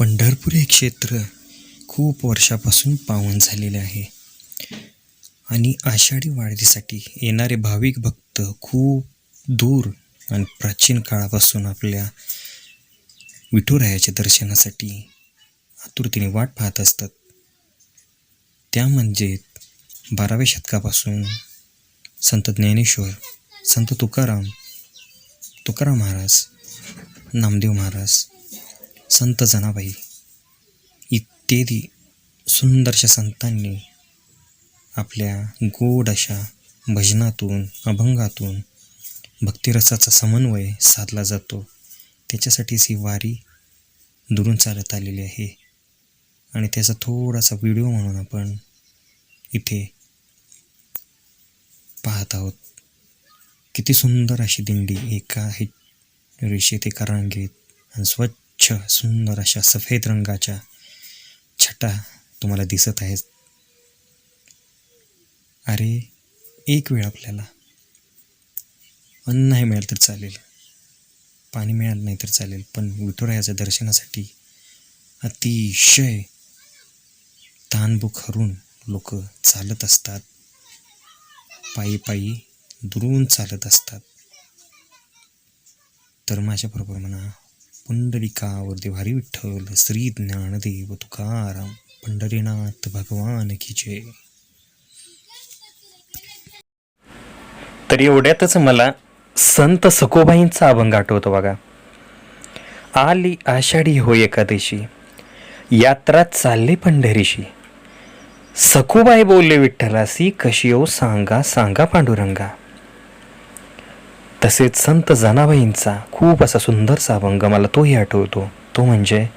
पंढरपूर हे क्षेत्र खूप वर्षापासून पावन झालेले आहे. आणि आषाढी वारीसाठी येणारे भाविक भक्त खूप दूर आणि प्राचीन काळापासून आपल्या विठुरायाच्या दर्शनासाठी आतुरतेने वाट पाहत असतात. त्या म्हणजे बाराव्या शतकापासून संत ज्ञानेश्वर संत तुकाराम तुकाराम महाराज नामदेव महाराज संत जनाबाई इत्यादी सुंदरशा संतांनी आपल्या गोड अशा भजनातून अभंगातून भक्तिरसाचा समन्वय साधला जातो. त्याच्यासाठीच ही वारी दुरून चालत आलेली आहे. आणि त्याचा थोडासा व्हिडिओ म्हणून आपण इथे पाहत आहोत. किती सुंदर अशी दिंडी एका हे रेषेत एका रांगेत आणि स्वच्छ सुंदर अशा सफेद रंगाच्या छटा तुम्हाला दिसत आहेत. अरे एक वेळ आपल्याला. अन्न नाही मिळालं तर चालेल. पाणी मिळालं नाही तर चालेल. पण विठुरायाच्या दर्शनासाठी अतिशय तानबुक हरून लोक चालत असतात. पायी पायी दुरून चालत असतात. तर माझ्याबरोबर म्हणा पुंडलिकावर भारी विठ्ठल श्री ज्ञानदेव तुकाराम पंढरीनाथ भगवान की जय. तर एवढ्यातच मला संत सकोबाईंचा अभंग आठवतो बघा. आली आषाढी हो एकादशी यात्रा चालली पंढरीशी. सखूबाई बोलले विठ्ठलासी कशी येऊ सांगा सांगा पांडुरंगा. तसेच संत जनाबाईंचा खूप असा सुंदरसा अभंग मला तोही आठवतो. तो म्हणजे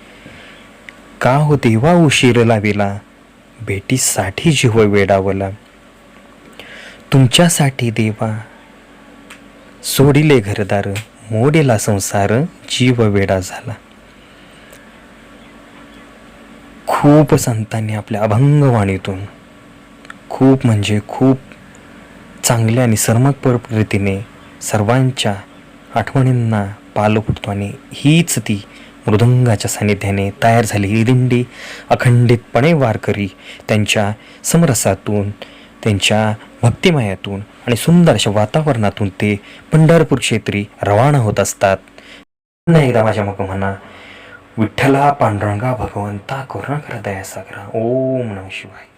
का हो देवा उशीर लाविला? भेटीसाठी जीव वेडावला. तुमच्यासाठी देवा सोडिले घरदार मोडेला संसार जीव वेडा झाला. खूप संतांनी आपल्या अभंगवाणीतून खूप म्हणजे खूप चांगल्या आणि सर्मक पद्धतीने सर्वांच्या आठवणींना पाल फुटतो आणि हीच ती मृदंगाच्या सानिध्याने तयार झालेली दिंडी अखंडितपणे वारकरी त्यांच्या समरसातून त्यांच्या भक्तिमयातून आणि सुंदर अशा वातावरणातून ते पंढरपूर क्षेत्री रवाना होत असतात. पुन्हा एकदा माझ्या मग म्हणा विठ्ठला पांडुरंगा भगवंता करुणा कर दया सागरा. ओम नम शिवाय.